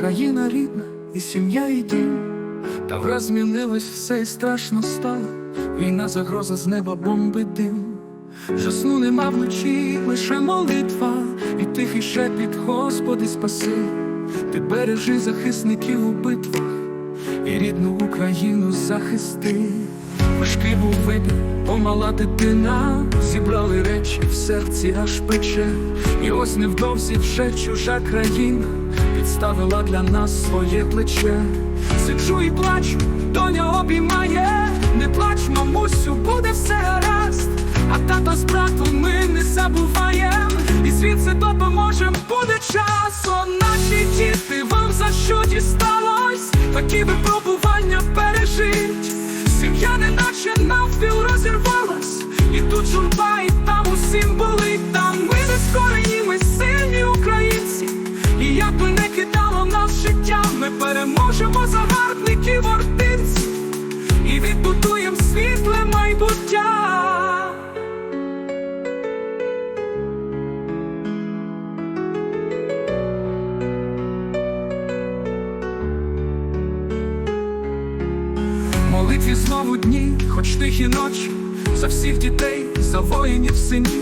країна рідна, і сім'я, і дім. Та враз змінилось все і страшно стало. Війна загроза з неба бомби дим. Вже сну нема вночі, лише молитва, і тихий шепіт, Господи, спаси, ти бережи захисників у битвах, і рідну Україну захисти. Був вибір, помала дитина, зібрали речі в серці аж пече, і ось невдовзі вже чужа країна підставила для нас своє плече. Сиджу і плачу, доня обіймає, не плач, мамусю, буде все гаразд. А тата з братом ми не забуваєм, і звідси допоможем, буде час. О, наші діти, вам за що дісталось? Такі випробування Неначе навпіл розірвалась, і тут журба, і там усім болить. Там ми не скорені, ми сильні українці. І як би не кидало нас життя, ми переможемо загарбників Молитві знову дні, хоч тихі ночі, за всіх дітей, за воїнів синів,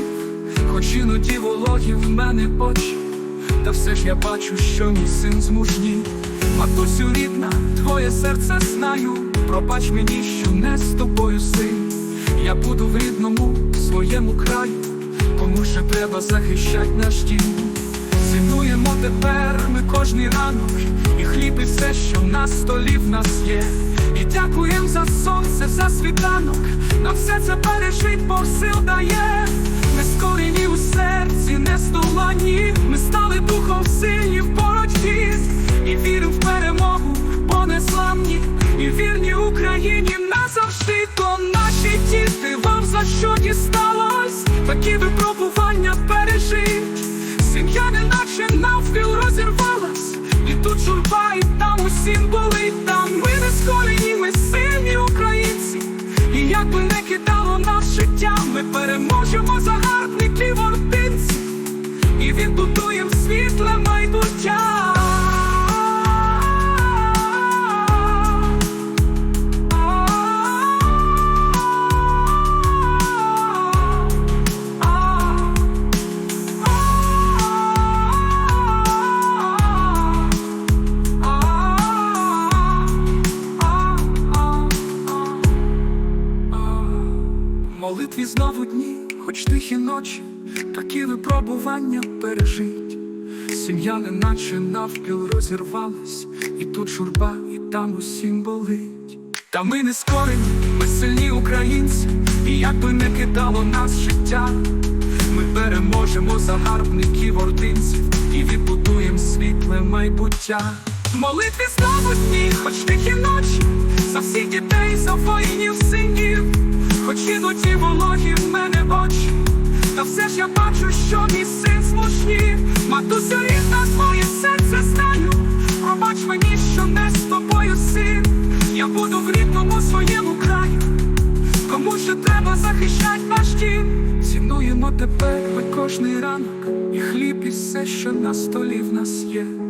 хоч іноді вологі в мене очі, та все ж я бачу, що мій син змужній. Матусю рідна, твоє серце знаю, пробач мені, що не з тобою син. Я буду в рідному своєму краю, кому ще треба захищать наш дім. Цінуємо тепер ми кожний ранок, хліб все, що на столі в нас є. І дякуєм за сонце, за світанок. Нам все це пережить, Бог сил дає. Ми скорені у серці, не здолані. Ми стали духом сильні в боротьбі. І віримо в перемогу, бо незламні. І вірні Україні назавжди, то наші діти, вам за що дісталось? Такі випробування пережить. Сім'я неначе навпіл розірвалась, тут журба, і там усім болить. Там ми не скорені, ми сильні українці. І як би не кидало нас життя, ми переможемо загарбників ординців і відбудуємо світле майбуття. Молитві знову дні, хоч тихі ночі, такі випробування пережить. Сім'я неначе навпіл розірвалась, і тут журба, і там усім болить. Та ми не скорені, ми сильні українці, і як би не кидало нас життя, ми переможемо загарбників ординців і відбудуємо світле майбуття. Молитві знову дні, хоч тихі ночі, за всіх дітей, за воїнів синів, хоч іноді вологі в мене очі, та все ж я бачу, що мій син смушні, матусю рідна, своє серце знаю, пробач мені, що не з тобою син, я буду в рідному своєму краю, кому ще треба захищать наш дім. Цінуємо тепер ми кожний ранок, і хліб, і все, що на столі в нас є.